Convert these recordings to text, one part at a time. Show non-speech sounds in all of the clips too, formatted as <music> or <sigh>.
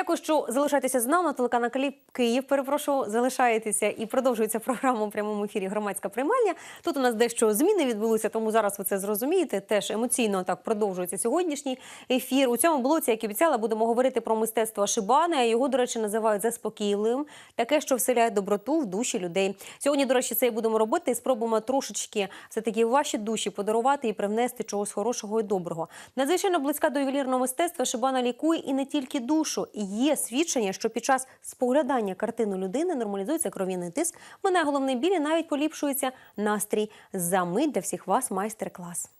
Дякую, що залишаєтеся з нами. Телеканал Київ-. Перепрошую, залишаєтеся і продовжується програма у прямому ефірі Громадська приймальня. Тут у нас дещо зміни відбулися, тому зараз ви це зрозумієте. Теж емоційно так продовжується сьогоднішній ефір. У цьому блоці, як і обіцяла, будемо говорити про мистецтво Шибана. Його, до речі, називають заспокійливим, таке, що вселяє доброту в душі людей. Сьогодні, до речі, це і будемо робити і спробуємо трошечки все таки ваші душі подарувати і привнести чогось хорошого і доброго. Надзвичайно близька до ювелірного мистецтва Шибана лікує і не тільки душу. Є свідчення, що під час споглядання картину людини нормалізується кров'яний тиск, мене головний біль і навіть поліпшується настрій. За мить для всіх вас майстер-клас.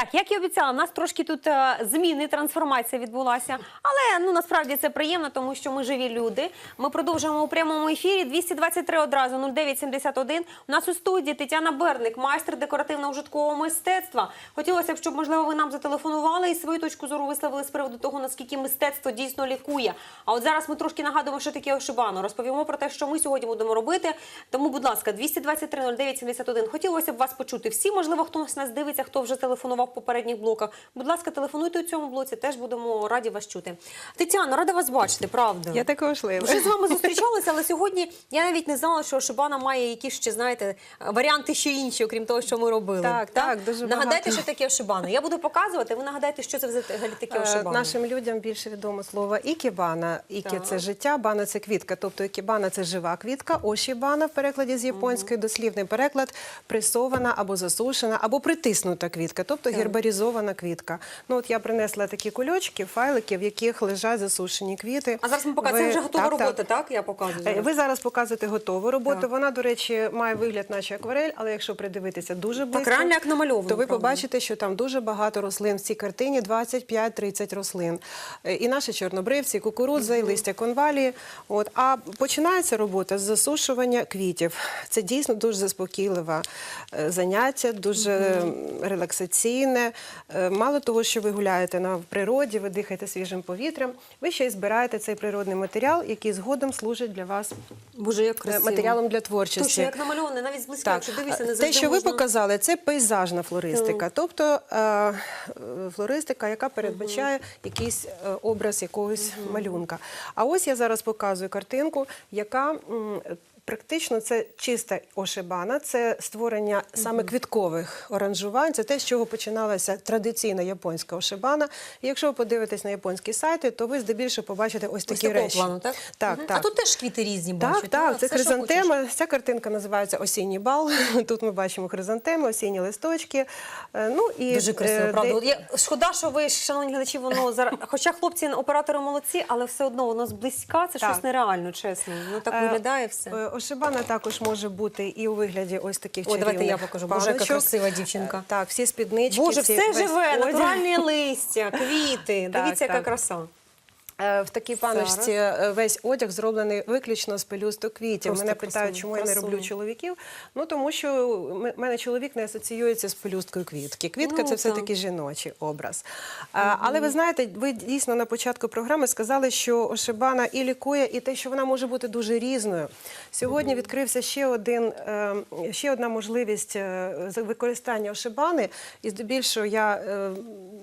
Так, як і обіцяла, у нас трошки тут е, зміни, трансформація відбулася. Але ну насправді це приємно, тому що ми живі люди. Ми продовжуємо у прямому ефірі. 223 одразу 0971. У нас у студії Тетяна Берник, майстер декоративно-ужиткового мистецтва. Хотілося б, щоб можливо ви нам зателефонували і свою точку зору висловили з приводу того, наскільки мистецтво дійсно лікує. А от зараз ми трошки нагадуємо, що таке ошибано. Розповімо про те, що ми сьогодні будемо робити. Тому, будь ласка, 223 0971. Хотілося б вас почути. Всі, можливо, хтось нас дивиться, хто вже телефонував попередніх блоках. Будь ласка, телефонуйте у цьому блоці. Теж будемо раді вас чути. Тетяна, рада вас бачити, правда. Я також лила. Вже з вами зустрічалися, але сьогодні я навіть не знала, що Шибана має якісь ще, знаєте, варіанти ще інші, окрім того, що ми робили. Так, так, дуже багато. Нагадайте, що таке Шибана. Я буду показувати, ви нагадайте, що це взагалі таке Е, Шибана. Нашим людям більше відомо слово ікебана. Іке Так. це життя, бана це квітка. Тобто ікебана це жива квітка, ошібана в перекладі з японської, дослівний переклад пресована або засушена, або притиснута квітка, тобто гербарізована квітка. Ну от я принесла такі кульочки, файлики, в яких лежать засушені квіти. А зараз ми показуємо, Ви- вже готова так, так. робота, так? Я показую. Е. Ви зараз показуєте готову роботу. Так. Вона, до речі, має вигляд, наче акварель, але якщо придивитися дуже близько, реально як намальовано, то ви правда. побачите, що там дуже багато рослин в цій картині 25-30 рослин. Е, І наші чорнобривці, кукурудза, і листя конвалії. От а починається робота з засушування квітів. Це дійсно дуже заспокійливе е, заняття, дуже релаксаційне. Е, Мало того, що ви гуляєте на природі, ви дихаєте свіжим повітрям. Ви ще й збираєте цей природний матеріал, який згодом служить для вас Боже, як е, красиво. матеріалом для творчості. Точно, як намальоване, навіть зблизька, якщо дивишся, не те, завжди що ви показали, це пейзажна флористика, тобто е, е, флористика, яка передбачає якийсь е, образ якогось малюнка. А ось я зараз показую картинку, яка Практично це чиста ошибана, це створення саме квіткових оранжувань. Це те, з чого починалася традиційна японська ошибана. І якщо ви подивитесь на японські сайти, то ви здебільшого побачите ось Ось такі такого речі. плану, так? Так, Мгм. так. А тут теж квіти різні бачу. Так, так, це хризантема. Ця картинка називається Осінній бал. <laughs> Тут ми бачимо хризантеми, осінні листочки. Е, Ну і Дуже красиво, е, правда. де- Я шкода, що ви, шановні глядачі, воно зараз. <laughs> Хоча хлопці, оператори молодці, але все одно воно зблизька. Це Так. щось нереально, чесно. Воно так Е, виглядає все. Ошибана також може бути і у вигляді ось таких О, давайте я покажу. Боже, яка паличок. красива дівчинка. Так, всі спіднички. Боже, всі- все весь живе, одяг. натуральні листя, квіти. Так, Дивіться, яка так. краса. Е, В такій паночці е, весь одяг зроблений виключно з пелюсток квітів. Просто Мене питають, чому я не роблю чоловіків. Ну тому що в мене чоловік не асоціюється з пелюсткою квітки. Квітка Ну, це все таки жіночий образ. А, Але ви знаєте, ви дійсно на початку програми сказали, що ошибана і лікує, і те, що вона може бути дуже різною. Сьогодні відкрився ще один е, ще одна можливість е, використання ошибани. І здебільшого я е,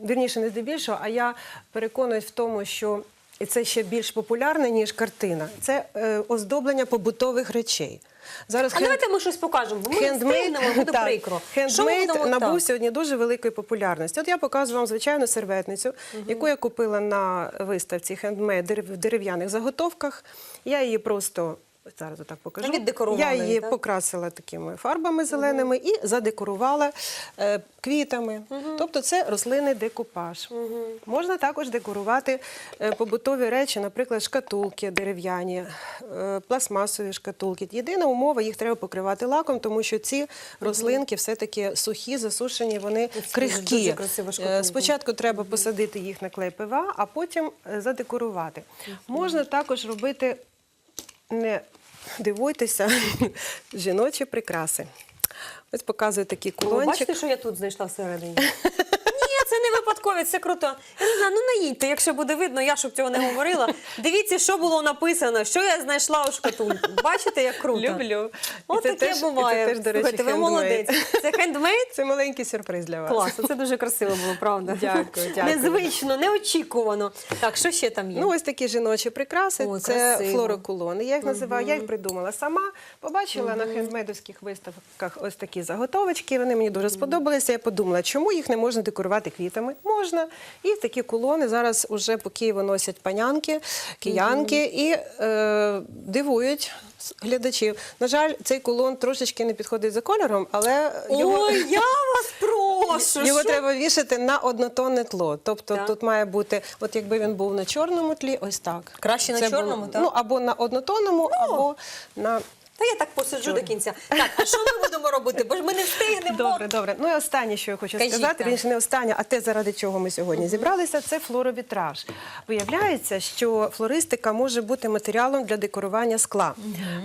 вірніше, не здебільшого, а я переконуюсь в тому, що і це ще більш популярне, ніж картина. Це е, оздоблення побутових речей. Зараз А хен- давайте ми щось покажемо, бо ми не встигнемо, буде <laughs> так, прикро. Що ми Хендмейд будемо- набув так. сьогодні дуже великої популярності. От я показую вам звичайну серветницю, яку я купила на виставці хендмейд дерев- в дерев'яних заготовках. Я її просто. Зараз отак покажу. Я її, так? покрасила такими фарбами зеленими і задекорувала е, квітами. Тобто це рослинний декупаж. Можна також декорувати е, побутові речі, наприклад, шкатулки дерев'яні, е, пластмасові шкатулки. Єдина умова, їх треба покривати лаком, тому що ці рослинки все-таки сухі, засушені, вони Ось крихкі. дуже Е. Спочатку треба посадити їх на клей ПВА, а потім е, задекорувати. Можна також робити не дивуйтеся, <laughs> жіночі прикраси. Ось показую такий Ви бачите, що я тут знайшла всередині? <laughs> Випадковість, це круто. Я не знаю, ну наїдьте, якщо буде видно, я щоб цього не говорила. Дивіться, що було написано, що я знайшла у шкатулку. Бачите, як круто. Люблю. От це таке теж- і це буває. теж, до речі, Слухайте, ви хендмейд. молодець. Це хендмейд? Це маленький сюрприз для вас. Клас, це дуже красиво було, правда. Дякую, дякую. Незвично, неочікувано. Так, що ще там є? Ну, ось такі жіночі прикраси. Ой, це красиво. флорокулони. Я їх називаю, я їх придумала сама. Побачила на хендмейдовських виставках ось такі заготовочки. Вони мені дуже сподобалися. Я подумала, чому їх не можна декорувати квітами? Можна. І такі кулони зараз уже по Києву носять панянки, киянки і е, дивують. Глядачів. На жаль, цей кулон трошечки не підходить за кольором, але його, Ой, я вас <laughs> прошу. його що? треба вішати на однотонне тло. Тобто Так. тут має бути, от якби він був на чорному тлі, ось так. Краще на чорному, так? Ну або на однотонному, або на Та я так посиджу до кінця. Так, а що ми будемо робити? Бо ж ми не встигнемо. добре, добре. Ну і останнє, що я хочу Кажіть, сказати, так. він ж не останнє, а те, заради чого ми сьогодні зібралися, це флоровітраж. Виявляється, що флористика може бути матеріалом для декорування скла,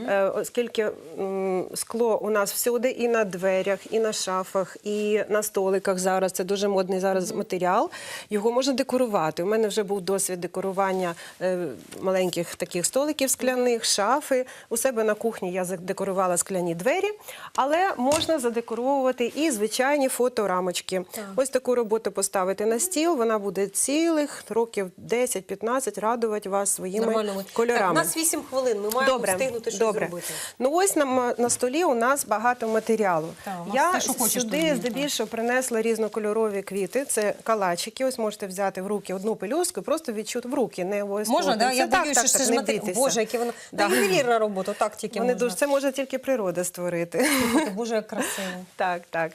Е, оскільки м, скло у нас всюди, і на дверях, і на шафах, і на столиках зараз. Це дуже модний зараз матеріал. Його можна декорувати. У мене вже був досвід декорування е, маленьких таких столиків скляних, шафи. У себе на кухні я задекорувала скляні двері, але можна задекоровувати і звичайні фоторамочки. Ось таку роботу поставити на стіл. Вона буде цілих років 10-15 радувати вас своїми Нормально. кольорами. Так, у нас 8 хвилин, ми маємо Добре, встигнути щось добре. зробити. Ну ось на, на столі у нас багато матеріалу. Так, Я те, що хочеш, сюди здебільшого принесла різнокольорові квіти. Це калачики. Ось можете взяти в руки одну пелюстку, і просто відчути в руки, не обов'язково. Можна, да? Я так, боюся, що це ж матері... Боже, яке воно... Да. Ювелірна робота, так тільки Вони можна. Дуже це може тільки природа створити. Боже, красиво. <laughs> Так, так.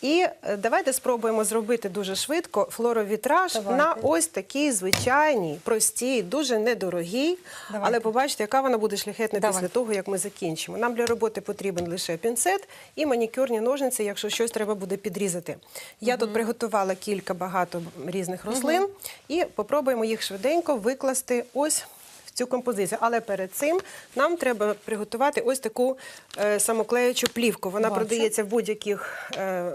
І е, давайте спробуємо зробити дуже швидко флоровітраж Давайте. на ось такій звичайній, простій, дуже недорогій. Давайте. Але побачите, яка вона буде шляхетна Давай. після того, як ми закінчимо. Нам для роботи потрібен лише пінцет і манікюрні ножниці, якщо щось треба буде підрізати. Я тут приготувала кілька багато різних рослин і попробуємо їх швиденько викласти ось. В Цю композицію, але перед цим нам треба приготувати ось таку е, самоклеючу плівку. Вона Бачу. продається в будь-яких е,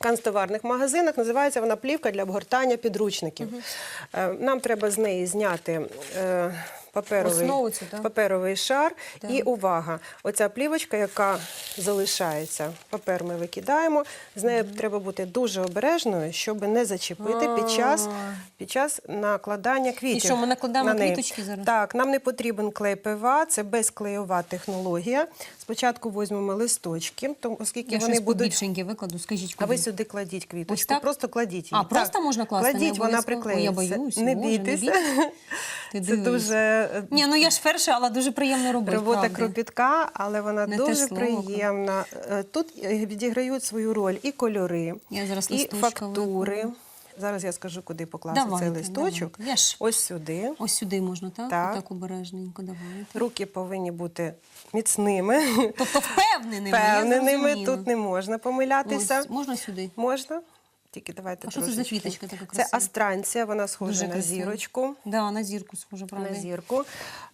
канцтоварних магазинах. Називається вона плівка для обгортання підручників. Е, Нам треба з неї зняти. Паперовий, Основу цю, так? паперовий шар. І увага! Оця плівочка, яка залишається, папер ми викидаємо. З нею треба бути дуже обережною, щоб не зачепити під час, під час накладання квітів. що, ми накладаємо на квіточки зараз? Так, нам не потрібен клей ПВА, це безклейова технологія. Спочатку візьмемо листочки, тому, оскільки Я вони щось будуть. побільшеньке викладу, скажіть, А куди? ви сюди кладіть квіточку. Ось так? Просто кладіть її. А, просто можна класти, не Кладіть, вона обов'язково? Ой, я приклеїться. боюсь, Не Боже, не бійтеся. Ти Це дивись. дуже е, Ні, ну я ж перша, але дуже приємно робити. робота правда. кропітка, але вона Не те дуже слово. приємна. Е, Тут е, відіграють свою роль і кольори, Я зараз і листочка фактури. Зараз я скажу, куди покласти Давайте, цей листочок. Ж- Ось сюди. Ось сюди можна, так? Так. Так обережненько, давайте. Руки повинні бути міцними, Тобто впевненими, впевненими. Тут не можна помилятися. Ось, можна сюди? Можна? Тільки давайте А що це за квіточка така Це астранція, вона схожа Дуже на красиво. зірочку. Да, на зірку схоже, правда. На зірку.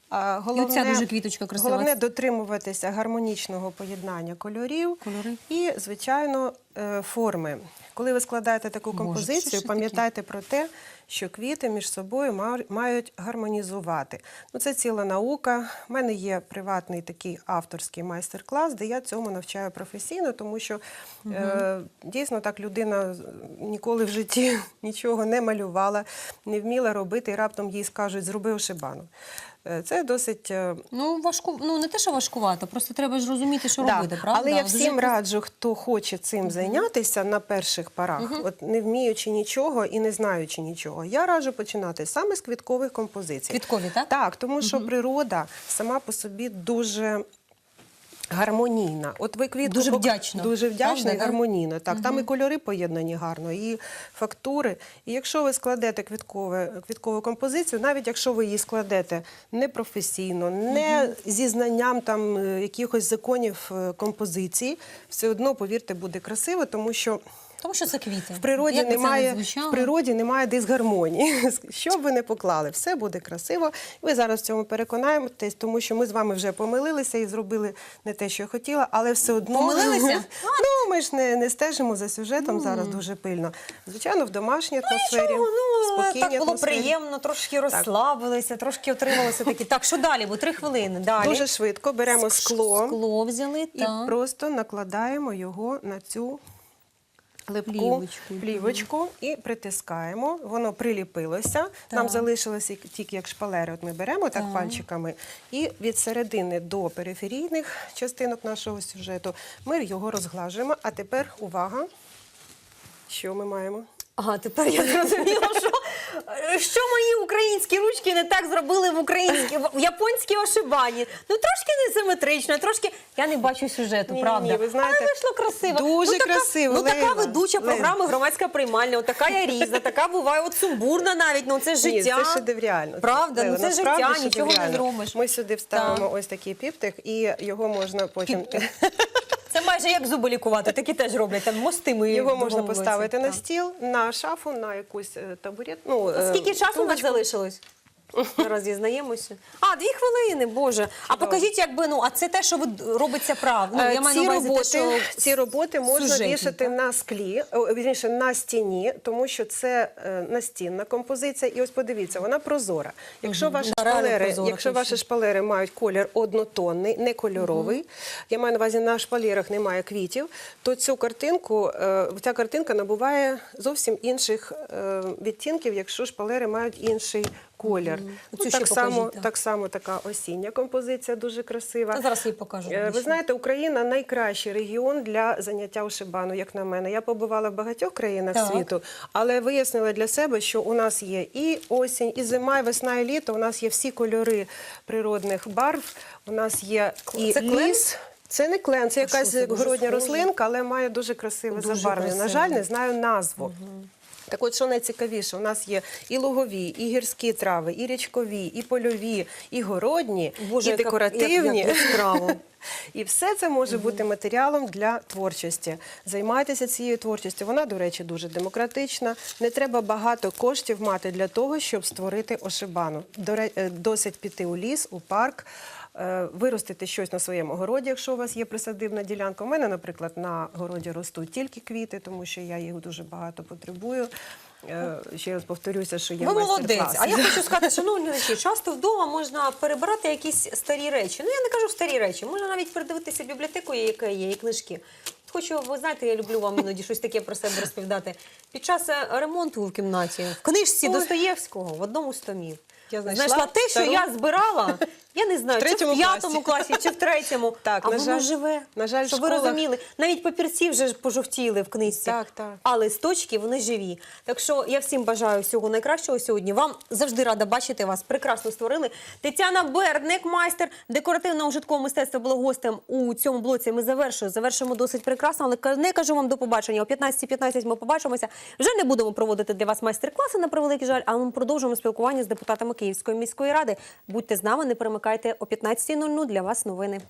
А, головне, дуже квіточка красива. Головне дотримуватися гармонічного поєднання кольорів Кольори. і, звичайно, е, форми. Коли ви складаєте таку композицію, пам'ятайте про те, що квіти між собою мають гармонізувати. Ну, це ціла наука. У мене є приватний такий авторський майстер-клас, де я цьому навчаю професійно, тому що е, дійсно так людина ніколи в житті <laughs> нічого не малювала, не вміла робити, і раптом їй скажуть, зроби ошибану. Е, Це досить е, Ну, важку, ну не те, що важкувато, просто треба ж розуміти, що Да, робити, правда? Але я всім просто- раджу, хто хоче цим зайнятися на перших порах, от не вміючи нічого і не знаючи нічого. Я раджу починати саме з квіткових композицій. Квіткові, так? Так, тому що природа сама по собі дуже. Гармонійна. От ви квітку Дуже вдячна. Дуже вдячна і гармонійна. Так, там і кольори поєднані гарно, і фактури. І якщо ви складете квіткове, квіткову композицію, навіть якщо ви її складете непрофесійно, не зі знанням там е, якихось законів е, композиції, все одно, повірте, буде красиво, тому що Тому що це квіти. В природі Як би не немає в природі немає дисгармонії. <laughs> Що б ви не поклали, все буде красиво. Ви зараз в цьому переконаєтесь, тому що ми з вами вже помилилися і зробили не те, що я хотіла, але все одно Помилилися? <laughs> Ну ми ж не, не стежимо за сюжетом зараз дуже пильно. Звичайно, в домашній атмосфері, Нічого, ну спокійній так було атмосфері. приємно, трошки розслабилися, трошки отрималися такі. Так, що далі? Бо три хвилини. Далі. Дуже швидко беремо скло. Скло взяли, і так. просто накладаємо його на цю липку Плівочку. плівочку і притискаємо. Воно приліпилося. Нам залишилося тільки як шпалери. От ми беремо так, пальчиками, і від середини до периферійних частинок нашого сюжету ми його розглажуємо. А тепер увага, що ми маємо? Ага, тепер я зрозуміла, що, що мої українські ручки не так зробили в українській в японській ошибані. Ну трошки несиметрично, трошки я не бачу сюжету, Ні, правда. ви знаєте, Але вийшло красиво. дуже ну, така, красиво, Ну така Лейла, ведуча Лейла. програми громадська приймальня. От така я різна, така буває от сумбурна навіть. Ну це життя. Ні, це шедеврально. Правда, ну Лейла, це насправді життя, нічого не шедеврально. зробиш. Ми сюди вставимо ось такий піптик, і його можна потім. <laughs> Це майже як зуби лікувати, такі теж роблять. Там мости ми Його можна поставити на стіл, на шафу, на якусь е, табурет. Ну, е, Скільки часу у нас залишилось? Зараз дізнаємося. А, дві хвилини, Боже. А покажіть, якби ну, а це те, що ви робиться правда. Ну, Е, я маю ці, на увазі роботи, те, що ці роботи можна сюжетні, вішати так? на склі, о, вірніше, на стіні, тому що це е, настінна композиція. І ось подивіться, вона прозора. Якщо ваші реально шпалери, прозора, якщо ваші шпалери мають колір однотонний, не кольоровий, я маю на увазі на шпалерах немає квітів, то цю картинку, е, ця картинка набуває зовсім інших е, відтінків, якщо шпалери мають інший колір. Оцю Ну, так, само, покажіть, так. само така осіння композиція дуже красива. Та зараз її покажу. Е, Ви знаєте, Україна найкращий регіон для заняття ушибану, як на мене. Я побувала в багатьох країнах Так. світу, але вияснила для себе, що у нас є і осінь, і зима, і весна, і літо. У нас є всі кольори природних барв. У нас є і Це ліс. Це не клен, це А що якась городня рослинка, але має дуже красиве забарвлення. На жаль, не знаю назву. Так от, що найцікавіше, у нас є і лугові, і гірські трави, і річкові, і польові, і городні, Боже, і яка- декоративні. як- як яскраво. <laughs> І все це може бути матеріалом для творчості. Займайтеся цією творчістю. Вона, до речі, дуже демократична. Не треба багато коштів мати для того, щоб створити ошибану. Е, Досить піти у ліс, у парк. е, Виростити щось на своєму городі, якщо у вас є присадибна ділянка. У мене, наприклад, на городі ростуть тільки квіти, тому що я їх дуже багато потребую. Е, Ще раз повторюся, що є Ви молодець. А я хочу сказати, шановні глядачі, часто вдома можна перебирати якісь старі речі. Ну я не кажу старі речі, можна навіть передивитися бібліотеку, яка є, і книжки. Хочу, ви знаєте, я люблю вам іноді щось таке про себе розповідати. Під час е, ремонту в кімнаті в книжці Ой. Достоєвського в одному з томів. Я знайшла знайшла те, що стару. я збирала. Я не знаю, В чи в третьому п'ятому класі, чи в третьому. <laughs> Так, а на воно жаль- живе. на жаль, в щоб ви школах- розуміли. Навіть папірці вже пожовтіли в книжці. Так, так. А листочки вони живі. Так що я всім бажаю всього найкращого сьогодні. Вам завжди рада бачити вас. Прекрасно створили. Тетяна Бердник, майстер декоративного житкого мистецтва, була гостем у цьому блоці. Ми завершуємо. Завершимо досить прекрасно, але ка- не кажу вам до побачення. О 15.15 ми побачимося. Вже не будемо проводити для вас майстер-класи на превеликий жаль, але ми продовжуємо спілкування з депутатами Київської міської ради. Будьте з нами, не перемикайте о 15.00 для вас новини.